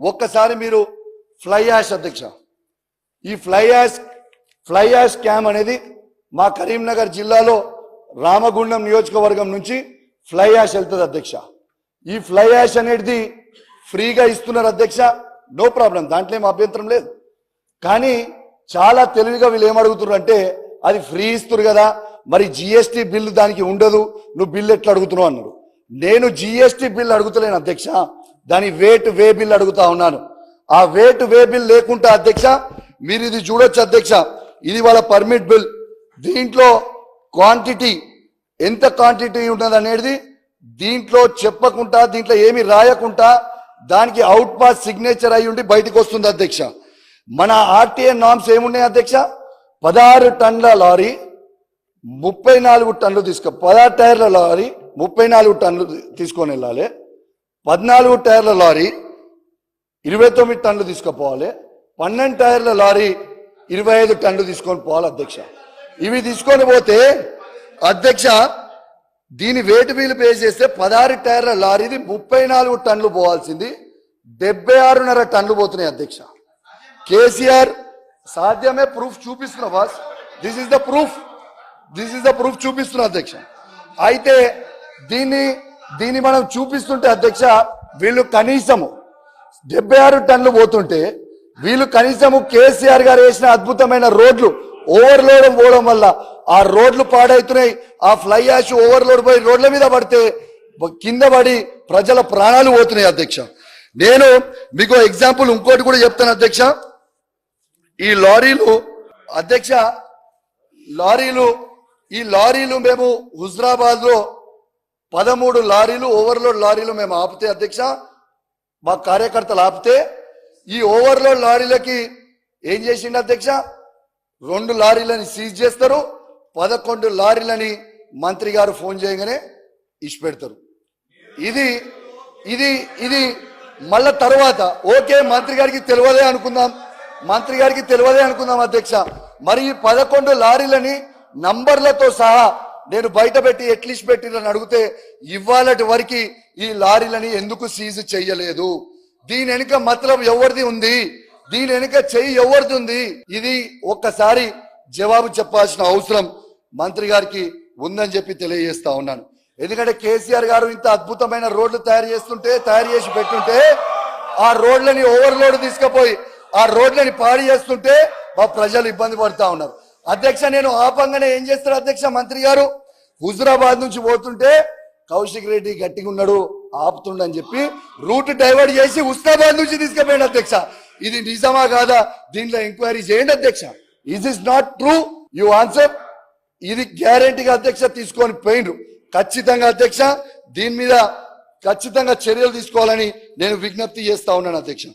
ఒక్కసారి మీరు fly ash అధ్యక్ష. ఈ fly ash fly ash scam అనేది మా కరీంనగర్ జిల్లాలో రామగుండం నియోజకవర్గం నుంచి ఫ్లై యాష్ వెళ్తుంది అధ్యక్ష. ఈ ఫ్లై యాష్ అనేది ఫ్రీగా ఇస్తున్నారు అధ్యక్ష. నో ప్రాబ్లం దాంట్లో ఏం అభ్యంతరం లేదు. కానీ చాలా తెలివిగా వీళ్ళు ఏమడుగుతున్నారు అంటే అది ఫ్రీ ఇస్తున్నారు కదా మరి జిఎస్టీ బిల్లు దానికి ఉండదు నువ్వు బిల్లు ఎట్లా అడుగుతున్నావు అన్నారు నేను జిఎస్టి బిల్లు అడుగుతలేను అధ్యక్ష. దాని వేట్ వే బిల్ అడుగుతా ఉన్నాను. ఆ వేట్ వే బిల్ లేకుండా అధ్యక్ష మీరు ఇది చూడొచ్చు అధ్యక్ష ఇది వాళ్ళ పర్మిట్ బిల్. దీంట్లో క్వాంటిటీ ఎంత క్వాంటిటీ ఉన్నది అనేది దీంట్లో చెప్పకుండా దీంట్లో ఏమి రాయకుండా దానికి అవుట్ పాస్ సిగ్నేచర్ అయి ఉండి బయటకు వస్తుంది అధ్యక్ష. మన ఆర్టీఏ నామ్స్ ఏమున్నాయి అధ్యక్ష? పదహారు టన్నుల లారీ ముప్పై నాలుగు టన్నులు తీసుకో పదహారు టైర్ల లారీ ముప్పై నాలుగు టన్నులు తీసుకొని వెళ్ళాలి. పద్నాలుగు టైర్ల లారీ ఇరవై తొమ్మిది టన్నులు తీసుకుపోవాలి పన్నెండు టైర్ల లారీ ఇరవై ఐదు టన్నులు తీసుకొని పోవాలి అధ్యక్ష. ఇవి తీసుకొని పోతే అధ్యక్ష దీని వేటు వీలు పే చేస్తే పదహారు టైర్ల లారీది ముప్పై నాలుగు టన్నులు పోవాల్సింది డెబ్బై ఆరున్నర టన్నులు పోతున్నాయి అధ్యక్ష. కేసీఆర్ సాధ్యమే ప్రూఫ్ చూపిస్తున్నా boss. This is the proof this is the proof చూపిస్తున్నా అధ్యక్ష. అయితే దీన్ని దీన్ని మనం చూపిస్తుంటే అధ్యక్ష వీళ్ళు కనీసము డెబ్బై ఆరు టన్నులు పోతుంటే వీళ్ళు కనీసము కేసీఆర్ గారు వేసిన అద్భుతమైన రోడ్లు ఓవర్లోడ్ పోవడం వల్ల ఆ రోడ్లు పాడవుతున్నాయి ఆ ఫ్లై యాష్ ఓవర్లోడ్ పోయి రోడ్ల మీద పడితే కింద పడి ప్రజల ప్రాణాలు పోతున్నాయి అధ్యక్ష. నేను మీకు ఎగ్జాంపుల్ ఇంకోటి కూడా చెప్తాను అధ్యక్ష. ఈ లారీలు అధ్యక్ష లారీలు ఈ లారీలు మేము హుజరాబాద్లో పదమూడు లారీలు ఓవర్లోడ్ లారీలు మేము ఆపితే అధ్యక్ష మా కార్యకర్తలు ఆపితే ఈ ఓవర్లోడ్ లారీలకి ఏం చేసిండు అధ్యక్ష? రెండు లారీలని సీజ్ చేస్తారు పదకొండు లారీలని మంత్రి గారు ఫోన్ చేయగానే ఇచ్చిపెడతారు. ఇది ఇది ఇది మళ్ళా తర్వాత ఓకే మంత్రి గారికి తెలియదే అనుకుందాం మంత్రి గారికి తెలియదే అనుకుందాం అధ్యక్ష. మరి ఈ పదకొండు లారీలని నంబర్లతో సహా నేను బయట పెట్టి పెట్టిన పెట్టిరని అడిగితే ఇవ్వాలటి వరకు ఈ లారీలని ఎందుకు సీజ్ చెయ్యలేదు దీని వెనుక మతలం ఎవరిది ఉంది? దీని వెనుక చెయ్యి ఎవరిది ఉంది? ఇది ఒక్కసారి జవాబు చెప్పాల్సిన అవసరం మంత్రి గారికి ఉందని చెప్పి తెలియజేస్తా ఉన్నాను. ఎందుకంటే కేసీఆర్ గారు ఇంత అద్భుతమైన రోడ్లు తయారు చేస్తుంటే తయారు చేసి పెట్టుంటే ఆ రోడ్లని ఓవర్లోడ్ తీసుకుపోయి ఆ రోడ్లని పాడి చేస్తుంటే మా ప్రజలు ఇబ్బంది పడుతూ ఉన్నారు. అధ్యక్ష నేను ఆపంగానే ఏం చేస్తారు అధ్యక్ష మంత్రి గారు? హుజురాబాద్ నుంచి పోతుంటే కౌశిక్ రెడ్డి గట్టిగా ఉన్నాడు ఆపుతుండని చెప్పి రూట్ డైవర్ట్ చేసి హుస్నాబాద్ నుంచి తీసుకుపోయాడు అధ్యక్ష. ఇది నిజమా కాదా? దీనిలో ఎంక్వైరీ చేయండి అధ్యక్ష. Is is not true you answer ఇది గ్యారంటీగా అధ్యక్ష తీసుకొని పోయిండ్రు ఖచ్చితంగా అధ్యక్ష దీని మీద ఖచ్చితంగా చర్యలు తీసుకోవాలని నేను విజ్ఞప్తి చేస్తా ఉన్నాను అధ్యక్ష.